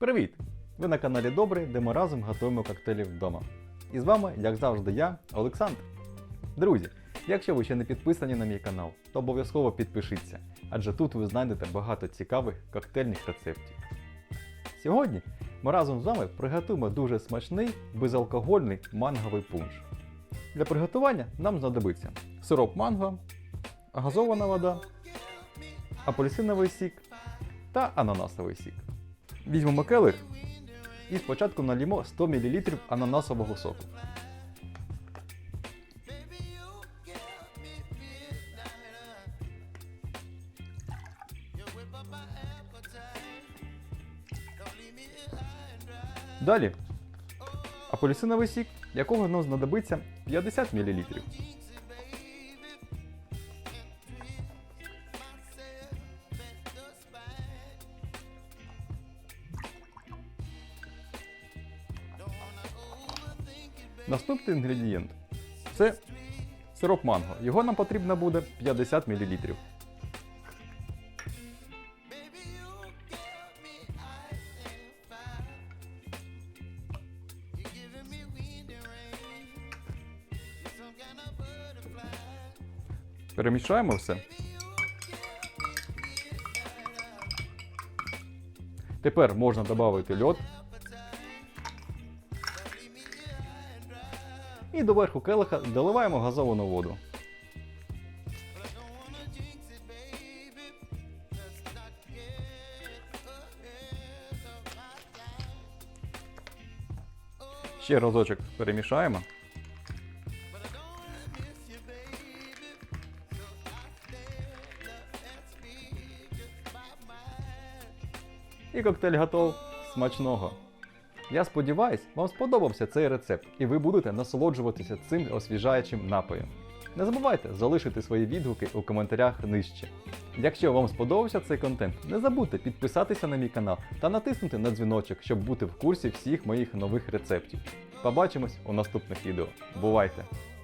Привіт! Ви на каналі Добрий, де ми разом готуємо коктейлі вдома. І з вами, як завжди, я, Олександр. Друзі, якщо ви ще не підписані на мій канал, то обов'язково підпишіться, адже тут ви знайдете багато цікавих коктейльних рецептів. Сьогодні ми разом з вами приготуємо дуже смачний безалкогольний манговий пунш. Для приготування нам знадобиться сироп манго, газована вода, апельсиновий сік та ананасовий сік. Візьмемо келих і спочатку налімо 100 мл ананасового соку. Далі апельсиновий сік, якого нам знадобиться 50 мл. Наступний інгредієнт це сироп манго. Його нам потрібно буде 50 мл. Перемішаємо все. Тепер можна додати льод. І до верху келиха доливаємо газовану воду. Ще разочок перемішаємо. І коктейль готов. Смачного! Я сподіваюсь, вам сподобався цей рецепт, і ви будете насолоджуватися цим освіжаючим напоєм. Не забувайте залишити свої відгуки у коментарях нижче. Якщо вам сподобався цей контент, не забудьте підписатися на мій канал та натиснути на дзвіночок, щоб бути в курсі всіх моїх нових рецептів. Побачимось у наступних відео. Бувайте!